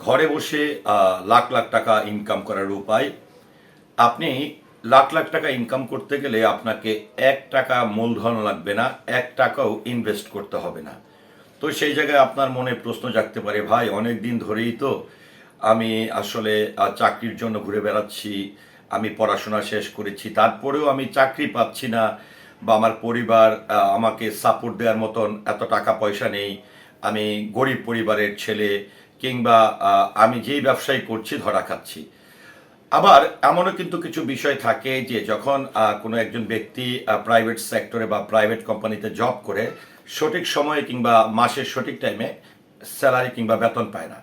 ঘরে বসে লাখ লাখ টাকা ইনকাম করার উপায়। আপনি লাখ লাখ টাকা ইনকাম করতে গেলে আপনাকে এক টাকা মূলধন লাগবে না, এক টাকাও ইনভেস্ট করতে হবে না। তো সেই জায়গায় আপনার মনে প্রশ্ন জাগতে পারে, ভাই, অনেক দিন ধরেই তো আমি আসলে চাকরির জন্য ঘুরে বেড়াচ্ছি, আমি পড়াশোনা শেষ করেছি, তারপরেও আমি চাকরি পাচ্ছি না বা আমার পরিবার আমাকে সাপোর্ট দেওয়ার মতন এত টাকা পয়সা নেই, আমি গরিব পরিবারের ছেলে কিংবা আমি যেই ব্যবসায় করছি, ধরা খাচ্ছি। আবার এমনও কিন্তু কিছু বিষয় থাকে যে, যখন কোনো একজন ব্যক্তি প্রাইভেট সেক্টরে বা প্রাইভেট কোম্পানিতে জব করে, সঠিক সময়ে কিংবা মাসের সঠিক টাইমে স্যালারি কিংবা বেতন পায় না।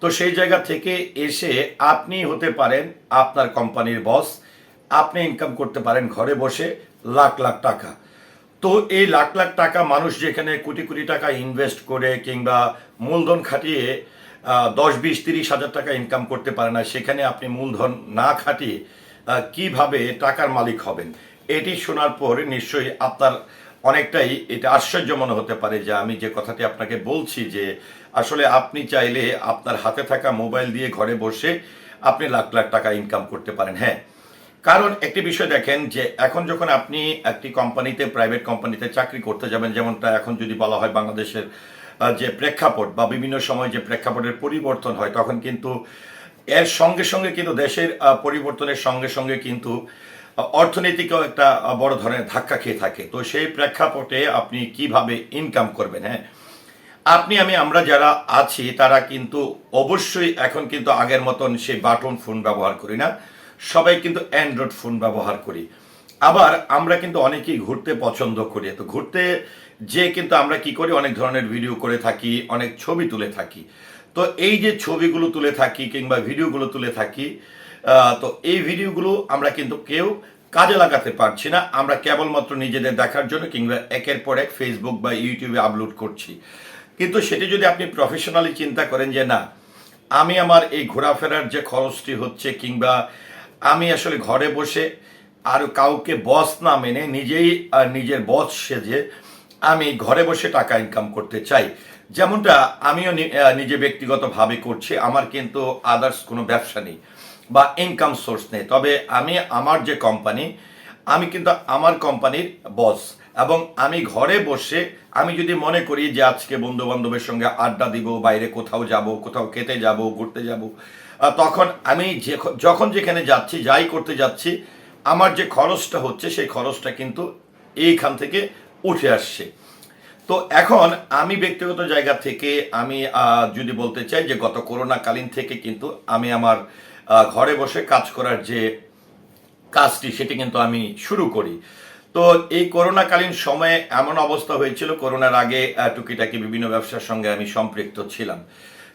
তো সেই জায়গা থেকে এসে আপনি হতে পারেন আপনার কোম্পানির বস আপনি ইনকাম করতে পারেন ঘরে বসে লাখ লাখ টাকা। তো এই লাখ লাখ টাকা মানুষ যেখানে কোটি কোটি টাকা ইনভেস্ট করে কিংবা মূলধন খাটিয়ে দশ, বিশ, তিরিশ হাজার টাকা ইনকাম করতে পারে না, সেখানে আপনি মূলধন না খাটিয়ে কীভাবে টাকার মালিক হবেন? এটি শোনার পর নিশ্চয়ই আপনার অনেকটাই এটা আশ্চর্য মনে হতে পারে যে আমি যে কথাটি আপনাকে বলছি যে আসলে আপনি চাইলে আপনার হাতে থাকা মোবাইল দিয়ে ঘরে বসে আপনি লাখ লাখ টাকা ইনকাম করতে পারেন। হ্যাঁ কারণ একটি বিষয় দেখেন যে এখন যখন আপনি একটি কোম্পানিতে প্রাইভেট কোম্পানিতে চাকরি করতে যাবেন, যেমনটা এখন যদি বলা হয় বাংলাদেশের যে প্রেক্ষাপট বা বিভিন্ন সময় যে প্রেক্ষাপটের পরিবর্তন হয়, তখন কিন্তু এর সঙ্গে সঙ্গে কিন্তু দেশের পরিবর্তনের সঙ্গে সঙ্গে কিন্তু অর্থনীতিকেও একটা বড় ধরনের ধাক্কা খেয়ে থাকে। তো সেই প্রেক্ষাপটে আপনি কীভাবে ইনকাম করবেন হ্যাঁ? আপনি, আমি, আমরা যারা আছি, তারা কিন্তু অবশ্যই এখন কিন্তু আগের মতন সেই বাটন ফোন ব্যবহার করি না। সবাই কিন্তু অ্যান্ড্রয়েড ফোন ব্যবহার করি। আবার আমরা কিন্তু অনেকেই ঘুরতে পছন্দ করি। তো ঘুরতে যে কিন্তু আমরা কি করি, অনেক ধরনের ভিডিও করে থাকি, অনেক ছবি তুলে থাকি। তো এই যে ছবিগুলো তুলে থাকি কিংবা ভিডিওগুলো তুলে থাকি তো এই ভিডিওগুলো আমরা কিন্তু কেউ কাজে লাগাতে পারছি না। আমরা কেবলমাত্র নিজেদের দেখার জন্য কিংবা একের পর এক ফেসবুক বা ইউটিউবে আপলোড করছি। কিন্তু সেটি যদি আপনি প্রফেশনালি চিন্তা করেন যে, না, আমি আমার এই ঘোরাফেরার যে খরচটি হচ্ছে কিংবা আমি আসলে ঘরে বসে আর কাউকে বস না মেনে নিজেই নিজের বস সেজে আমি ঘরে বসে টাকা ইনকাম করতে চাই। যেমনটা আমিও নিজে ব্যক্তিগতভাবে করছি, আমার কিন্তু আদার্স কোনো ব্যবসা নেই বা ইনকাম সোর্স নেই। তবে আমি আমার যে কোম্পানি আমি কিন্তু আমার কোম্পানির বস এবং আমি ঘরে বসে আমি যদি মনে করি যে আজকে বন্ধু বান্ধবের সঙ্গে আড্ডা দিব, বাইরে কোথাও যাব, কোথাও খেতে যাব, ঘুরতে যাব তখন আমি যখন যেখানে যাচ্ছি, যাই করতে যাচ্ছি আমার যে খরচটা হচ্ছে, সেই খরচটা কিন্তু এইখান থেকে উঠে আসছে। তো এখন আমি ব্যক্তিগত জায়গা থেকে আমি যদি বলতে চাই যে গত করোনাকালীন থেকে কিন্তু আমি আমার ঘরে বসে কাজ করার যে কাজটি, সেটি কিন্তু আমি শুরু করি। তো এই করোনাকালীন সময়ে এমন অবস্থা হয়েছিল, করোনার আগে টুকিটাকি বিভিন্ন ব্যবসার সঙ্গে আমি সম্পৃক্ত ছিলাম।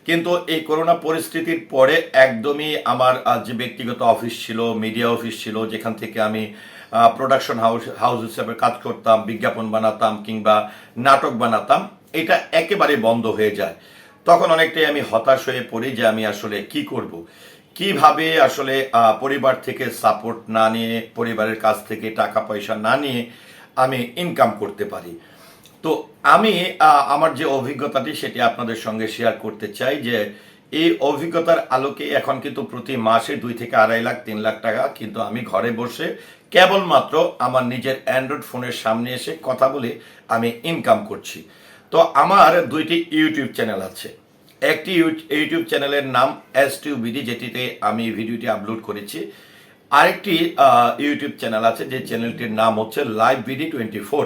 কিন্তু এই করোনা পরিস্থিতির পরে একদমই আমার যে ব্যক্তিগত অফিস ছিল মিডিয়া অফিস ছিল, যেখান থেকে আমি প্রোডাকশন হাউস হাউস হিসেবে কাজ করতাম, বিজ্ঞাপন বানাতাম কিংবা নাটক বানাতাম, এটা একেবারে বন্ধ হয়ে যায় তখন অনেকটাই আমি হতাশ হয়ে পড়ি যে আমি আসলে কি করব। কীভাবে আসলে পরিবার থেকে সাপোর্ট না নিয়ে, পরিবারের কাছ থেকে টাকা পয়সা না নিয়ে আমি ইনকাম করতে পারি তো আমি আমার যে অভিজ্ঞতাটি সেটি আপনাদের সঙ্গে শেয়ার করতে চাই যে এই অভিজ্ঞতার আলোকে এখন কিন্তু প্রতি মাসে দুই থেকে আড়াই লাখ, তিন লাখ টাকা কিন্তু আমি ঘরে বসে কেবলমাত্র আমার নিজের অ্যান্ড্রয়েড ফোনের সামনে এসে কথা বলে আমি ইনকাম করছি। তো আমার দুইটি ইউটিউব চ্যানেল আছে। একটি ইউ- ইউটিউব চ্যানেলের নাম এস টিউ বিডি যেটিতে আমি ভিডিওটি আপলোড করেছি। আরেকটি ইউটিউব চ্যানেল আছে, যে চ্যানেলটির নাম হচ্ছে লাইভ বিডি টোয়েন্টি ফোর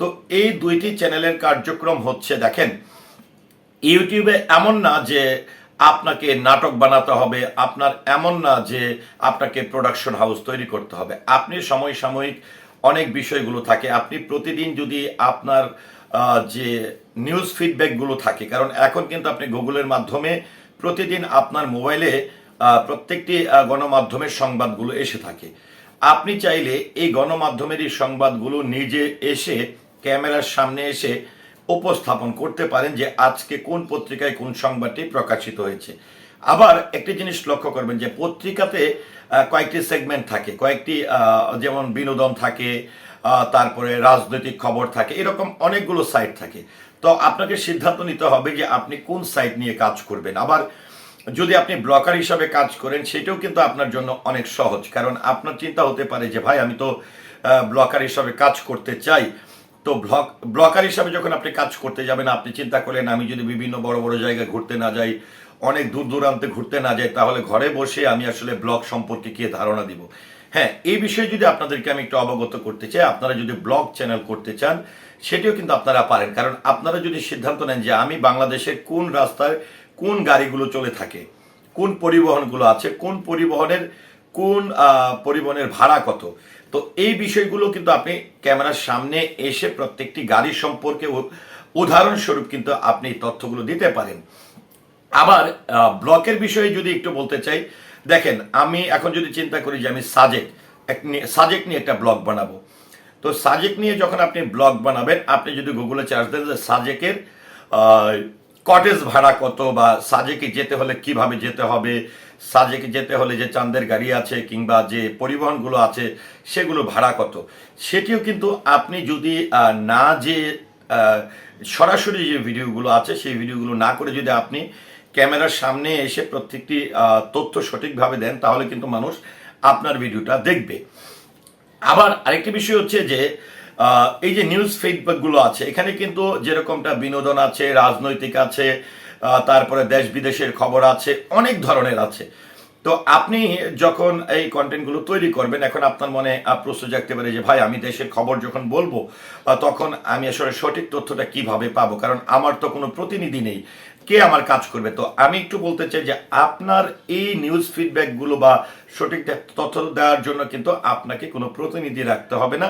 তো এই দুইটি চ্যানেলের কার্যক্রম হচ্ছে, দেখেন, ইউটিউবে এমন না যে আপনাকে নাটক বানাতে হবে, আপনার এমন না যে আপনাকে প্রোডাকশন হাউস তৈরি করতে হবে। আপনি সময় সাময়িক অনেক বিষয়গুলো থাকে। আপনি প্রতিদিন যদি আপনার যে নিউজ ফিডব্যাকগুলো থাকে, কারণ এখন কিন্তু আপনি গুগলের মাধ্যমে প্রতিদিন আপনার মোবাইলে প্রত্যেকটি গণমাধ্যমের সংবাদগুলো এসে থাকে। আপনি চাইলে এই গণমাধ্যমের এই সংবাদগুলো নিজে এসে ক্যামেরার সামনে এসে উপস্থাপন করতে পারেন যে আজকে কোন পত্রিকায় কোন সংবাদটি প্রকাশিত হয়েছে। আবার একটি জিনিস লক্ষ্য করবেন যে পত্রিকাতে কয়েকটি সেগমেন্ট থাকে। কয়েকটি যেমন বিনোদন থাকে তারপরে রাজনৈতিক খবর থাকে, এরকম অনেকগুলো সাইট থাকে। তো আপনাকে সিদ্ধান্ত নিতে হবে যে আপনি কোন সাইট নিয়ে কাজ করবেন। আবার যদি আপনি ব্লকার হিসাবে কাজ করেন, সেটাও কিন্তু আপনার জন্য অনেক সহজ। কারণ আপনার চিন্তা হতে পারে যে, ভাই, আমি তো ব্লকার হিসাবে কাজ করতে চাই। তো ব্লক ব্লকার হিসাবে যখন আপনি কাজ করতে যাবেন, আপনি চিন্তা করলেন, আমি যদি বিভিন্ন বড় বড় জায়গায় ঘুরতে না যাই, অনেক দূর দূরান্তে ঘুরতে না যাই, তাহলে ঘরে বসে আমি আসলে ব্লগ সম্পর্কে কি ধারণা দিব? হ্যাঁ এই বিষয়ে যদি আপনাদেরকে আমি একটু অবগত করতে চাই, আপনারা যদি ব্লগ চ্যানেল করতে চান, সেটিও কিন্তু আপনারা পারেন। কারণ আপনারা যদি সিদ্ধান্ত নেন যে আমি বাংলাদেশের কোন রাস্তায় কোন গাড়িগুলো চলে থাকে, কোন পরিবহনগুলো আছে, কোন পরিবহনের কোন পরিবহনের ভাড়া কত তো এই বিষয়গুলো কিন্তু আপনি ক্যামেরার সামনে এসে প্রত্যেকটি গাড়ি সম্পর্কে উদাহরণস্বরূপ কিন্তু আপনি তথ্যগুলো দিতে পারেন। আবার ব্লকের বিষয়ে যদি একটু বলতে চাই, দেখেন, আমি এখন যদি চিন্তা করি যে আমি সাজেক, এক সাজেক নিয়ে একটা ব্লগ বানাবো। তো সাজেক নিয়ে যখন আপনি ব্লগ বানাবেন, আপনি যদি গুগলে চার্জ দেন যে সাজেকের কটেজ ভাড়া কত বা সাজেকে যেতে হলে কীভাবে যেতে হবে? সাজেকে যেতে হলে যে চাঁদের গাড়ি আছে কিংবা যে পরিবহনগুলো আছে, সেগুলো ভাড়া কত? সেটিও কিন্তু আপনি যদি না যে সরাসরি যে ভিডিওগুলো আছে, সেই ভিডিওগুলো না করে যদি আপনি ক্যামেরার সামনে এসে প্রত্যেকটি তথ্য সঠিকভাবে দেন, তাহলে কিন্তু মানুষ আপনার ভিডিওটা দেখবে। আবার আরেকটি বিষয় হচ্ছে যে এই যে নিউজ ফিডব্যাকগুলো আছে, এখানে কিন্তু যেরকমটা বিনোদন আছে, রাজনৈতিক আছে তারপরে দেশ বিদেশের খবর আছে, অনেক ধরনের আছে। তো আপনি যখন এই কন্টেন্টগুলো তৈরি করবেন, এখন আপনার মনে প্রশ্ন জাগতে পারে যে, ভাই, আমি দেশের খবর যখন বলব তখন আমি আসলে সঠিক তথ্যটা কীভাবে পাবো? কারণ আমার তো কোনো প্রতিনিধি নেই। কে আমার কাজ করবে? তো আমি একটু বলতে চাই যে, আপনার এই নিউজ ফিডব্যাকগুলো বা সঠিক তথ্য দেওয়ার জন্য কিন্তু আপনাকে কোনো প্রতিনিধি রাখতে হবে না।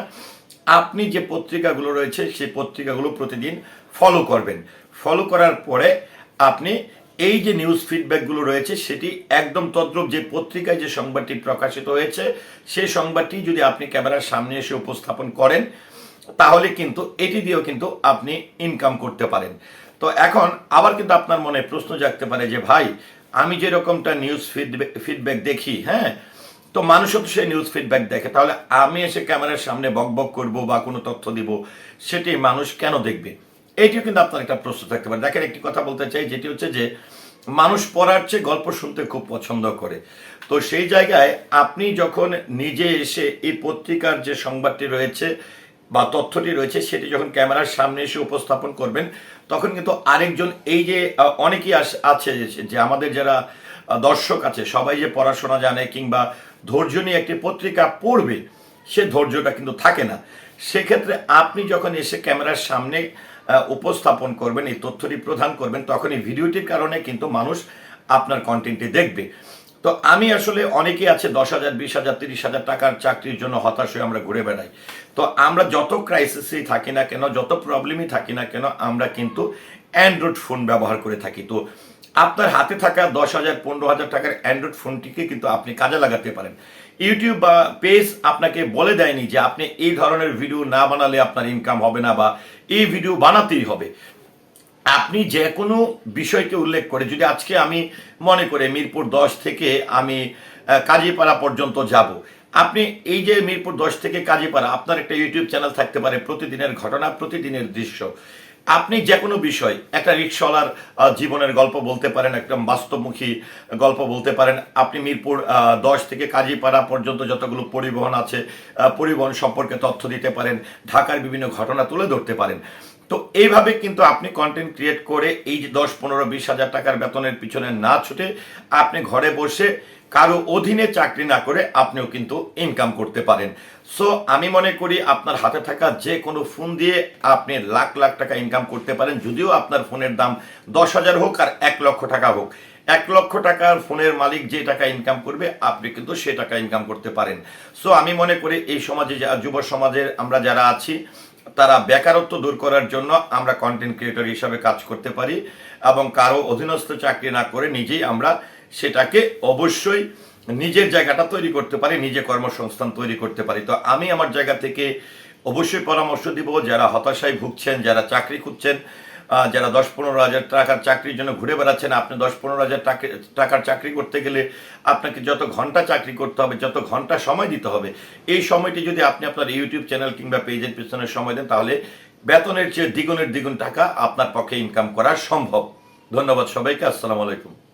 আপনি যে পত্রিকাগুলো রয়েছে, সেই পত্রিকাগুলো প্রতিদিন ফলো করবেন। ফলো করার পরে আপনি এই যে নিউজ ফিডব্যাকগুলো রয়েছে, সেটি একদম তদ্রুপ যে পত্রিকায় যে সংবাদটি প্রকাশিত হয়েছে, সেই সংবাদটি যদি আপনি ক্যামেরার সামনে এসে উপস্থাপন করেন, তাহলে কিন্তু এটি দিয়েও কিন্তু আপনি ইনকাম করতে পারেন। তো এখন আবার কিন্তু আপনার মনে প্রশ্ন জাগতে পারে যে, ভাই, আমি যেরকমটা নিউজ ফিডব্যাক ফিডব্যাক দেখি হ্যাঁ তো মানুষও তো সেই নিউজ ফিডব্যাক দেখে। তাহলে আমি এসে ক্যামেরার সামনে বক বক করব বা কোনো তথ্য দিব, সেটি মানুষ কেন দেখবে? এইটিও কিন্তু আপনার একটা প্রশ্ন থাকতে পারে। দেখেন একটি কথা বলতে চাই, যেটি হচ্ছে যে, মানুষ পড়ার চেয়ে গল্প শুনতে খুব পছন্দ করে। তো সেই জায়গায় আপনি যখন নিজে এসে এই পত্রিকার যে সংবাদটি রয়েছে বা তথ্যটি রয়েছে, সেটি যখন ক্যামেরার সামনে এসে উপস্থাপন করবেন, তখন কিন্তু আরেকজন, এই যে অনেকেই আছে যে আমাদের যারা দর্শক আছে, সবাই যে পড়াশোনা জানে কিংবা ধৈর্য নিয়ে একটি পত্রিকা পড়বে, সে ধৈর্যটা কিন্তু থাকে না। সেক্ষেত্রে আপনি যখন এসে ক্যামেরার সামনে উপস্থাপন করবেন, এই তথ্যটি প্রদান করবেন, তখন এই ভিডিওটির কারণে কিন্তু মানুষ আপনার কন্টেন্টটি দেখবে। তো আমি আসলে অনেকেই আছে দশ হাজার, বিশ হাজার, তিরিশ হাজার টাকার চাকরির জন্য হতাশ হয়ে আমরা ঘুরে বেড়াই। তো আমরা যত ক্রাইসিসই থাকি না কেন, যত প্রবলেমই থাকি না কেন, আমরা কিন্তু অ্যান্ড্রয়েড ফোন ব্যবহার করে থাকি। তো আপনার হাতে থাকা দশ হাজার, পনেরো হাজার টাকার অ্যান্ড্রয়েড ফোনটিকে কিন্তু আপনি কাজে লাগাতে পারেন। ইউটিউব বা পেজ আপনাকে বলে দেয়নি যে আপনি এই ধরনের ভিডিও না বানালে আপনার ইনকাম হবে না বা এই ভিডিও বানাতেই হবে। আপনি যে কোনো বিষয়কে উল্লেখ করে, যদি আজকে আমি মনে করে মিরপুর দশ থেকে আমি কাজীপাড়া পর্যন্ত যাব, আপনি এই যে মিরপুর দশ থেকে কাজীপাড়া, আপনার একটা ইউটিউব চ্যানেল থাকতে পারে, প্রতিদিনের ঘটনা, প্রতিদিনের দৃশ্য। আপনি যে কোনো বিষয়, একটা রিক্সাওয়ালার জীবনের গল্প বলতে পারেন একদম বাস্তবমুখী গল্প বলতে পারেন, আপনি মিরপুর দশ থেকে কাজীপাড়া পর্যন্ত যতগুলো পরিবহন আছে পরিবহন সম্পর্কে তথ্য দিতে পারেন, ঢাকার বিভিন্ন ঘটনা তুলে ধরতে পারেন। তো এইভাবে কিন্তু আপনি কন্টেন্ট ক্রিয়েট করে এই যে দশ, পনেরো, বিশ হাজার টাকার বেতনের পিছনে না ছুটে আপনি ঘরে বসে কারও অধীনে চাকরি না করে আপনিও কিন্তু ইনকাম করতে পারেন। সো আমি মনে করি আপনার হাতে থাকা যে কোনো ফোন দিয়ে আপনি লাখ লাখ টাকা ইনকাম করতে পারেন, যদিও আপনার ফোনের দাম দশ হাজার হোক আর এক লক্ষ টাকা হোক। এক লক্ষ টাকার ফোনের মালিক যে টাকা ইনকাম করবে, আপনি কিন্তু সে টাকা ইনকাম করতে পারেন। সো আমি মনে করি এই সমাজে যুব সমাজের আমরা যারা আছি, তারা বেকারত্ব দূর করার জন্য আমরা কন্টেন্ট ক্রিয়েটর হিসাবে কাজ করতে পারি এবং কারও অধীনস্থ চাকরি না করে নিজেই আমরা সেটাকে অবশ্যই নিজের জায়গাটা তৈরি করতে পারি, নিজে কর্মসংস্থান তৈরি করতে পারি। তো আমি আমার জায়গা থেকে অবশ্যই পরামর্শ দিব, যারা হতাশায় ভুগছেন, যারা চাকরি খুঁজছেন যারা দশ পনেরো হাজার টাকার চাকরির জন্য ঘুরে বেড়াচ্ছেন, আপনি দশ পনেরো হাজার টাকা- টাকার চাকরি করতে গেলে আপনাকে যত ঘণ্টা চাকরি করতে হবে, যত ঘণ্টা সময় দিতে হবে, এই সময়টি যদি আপনি আপনার ইউটিউব চ্যানেল কিংবা পেজের পিছনে সময় দেন, তাহলে বেতনের চেয়ে দ্বিগুণের দ্বিগুণ টাকা আপনার পক্ষে ইনকাম করা সম্ভব। ধন্যবাদ সবাইকে, আসসালামু আলাইকুম।